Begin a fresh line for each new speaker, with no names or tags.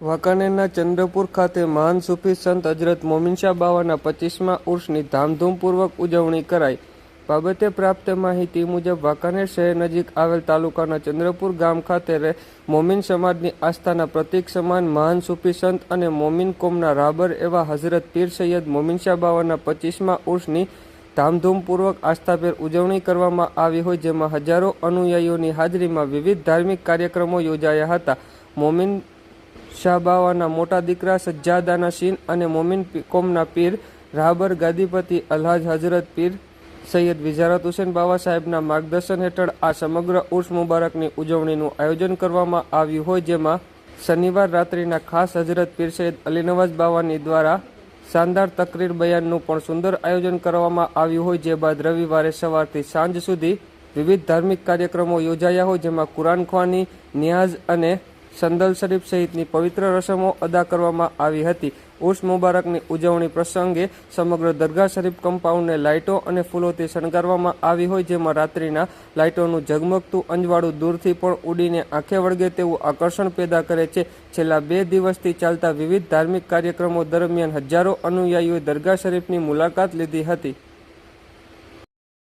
વાંકાનેરના ચંદ્રપુર ખાતે મહાન સૂફી સંત હજરત મોમિનશા બાવાના પચીસમા ઉર્ષની ધામધૂમપૂર્વક ઉજવણી કરાઈ. બાબતે પ્રાપ્ત માહિતી મુજબ વાંકાનેર શહેર નજીક આવેલ તાલુકાના ચંદ્રપુર ગામ ખાતે રહે મોમિન સમાજની આસ્થાના પ્રતીક સમાન મહાન સૂફી સંત અને મોમિન કોમના રાબર એવા હઝરત પીર સૈયદ મોમિનશા બાવાના પચીસમા ઉર્ષની ધામધૂમપૂર્વક આસ્થાભેર ઉજવણી કરવામાં આવી હોય, જેમાં હજારો અનુયાયીઓની હાજરીમાં વિવિધ ધાર્મિક કાર્યક્રમો યોજાયા હતા. મોમિન શાહબાવાના મોટા દીકરા સજ્જાદાના શીન અને મોમિન કોમના પીર રાહબર ગાદીપતિ અલ્હાજ હઝરત પીર સૈયદ વિઝારત હુસેન બાવા સાહેબના માર્ગદર્શન હેઠળ આ સમગ્ર ઉર્સ મુબારકની ઉજવણીનું આયોજન કરવામાં આવ્યું હોય જેમાં શનિવાર રાત્રિના ખાસ હઝરત પીર સૈયદ અલી નવાઝ બાવાની દ્વારા શાનદાર તકરીર બયાનનું પણ સુંદર આયોજન કરવામાં આવ્યું હોય જે બાદ રવિવારે સવારથી સાંજ સુધી વિવિધ ધાર્મિક કાર્યક્રમો યોજાયા હોય જેમાં કુરાન ખ્વાની, નિયાઝ અને સંદલ શરીફ સહિતની પવિત્ર રસમો અદા કરવામાં આવી હતી. ઉર્સ મુબારકની ઉજવણી પ્રસંગે સમગ્ર દરગાહ શરીફ કમ્પાઉન્ડને લાઇટો અને ફૂલોથી શણગારવામાં આવી હોય જેમાં રાત્રિના લાઇટોનું ઝગમગતું અંજવાળું દૂરથી પણ ઉડીને આંખે વળગે તેવું આકર્ષણ પેદા કરે છે. છેલ્લા બે દિવસથી ચાલતા વિવિધ ધાર્મિક કાર્યક્રમો દરમિયાન હજારો અનુયાયીઓએ દરગાહ શરીફની મુલાકાત લીધી હતી.